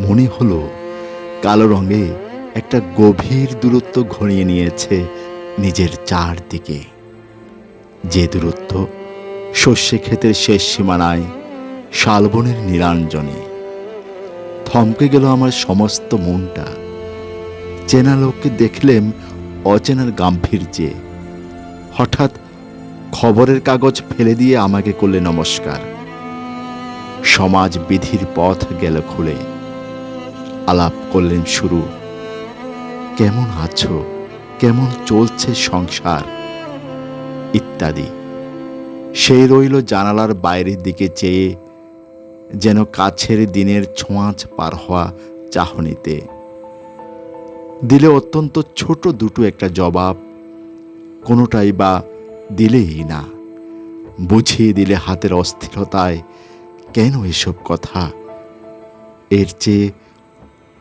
মনে হলো কালো রঙে একটা গভীর দূরত্ব ঘনিয়ে নিয়েছে নিজের চারদিকে। যে দূরত্ব শস্যে ক্ষেতের শেষ সীমানায় শালবনের নীলাঞ্জনে থমকে গেল আমার সমস্ত মনটা। চেনা লোককে দেখলেম অচেনার গাম্ভীর্যে। হঠাৎ খবরের কাগজ ফেলে দিয়ে আমাকে করলে নমস্কার। সমাজ বিধির পথ গেল খুলে। আলাপ করলেন শুরু। কেমন আছো? কেমন চলছে সংসার? ইত্যাদি। সেই রইল জানালার বাইরের দিকে চেয়ে, যেন কাছের দিনের ছোঁয়াচ পার হওয়া চাহনিতে। দিলে অত্যন্ত ছোট দুটো একটা জবাব, কোনোটাই বা দিলেই না। বুঝিয়ে দিলে হাতের অস্থিরতায়, কেন এসব কথা? এর চেয়ে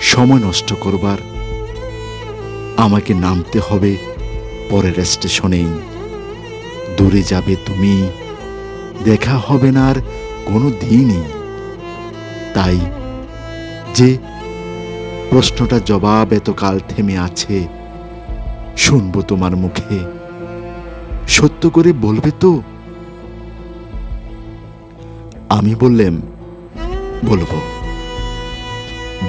সময় নষ্ট করবার আমাকে নামতে হবে পরের স্টেশনেই। দূরে যাবে তুমি, দেখা হবে না আর কোনো দিনই। তাই যে প্রশ্নটা জবাব এতকাল থেমে আছে, শুনব তোমার মুখে। সত্য করে বলবে তো? আমি বললাম, বলব।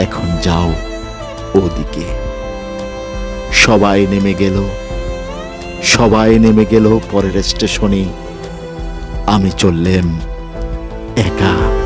এখন যাও ওদিকে। সবাই নেমে গেল। সবাই নেমে গেল পরের স্টেশনে আমি চললেম একা।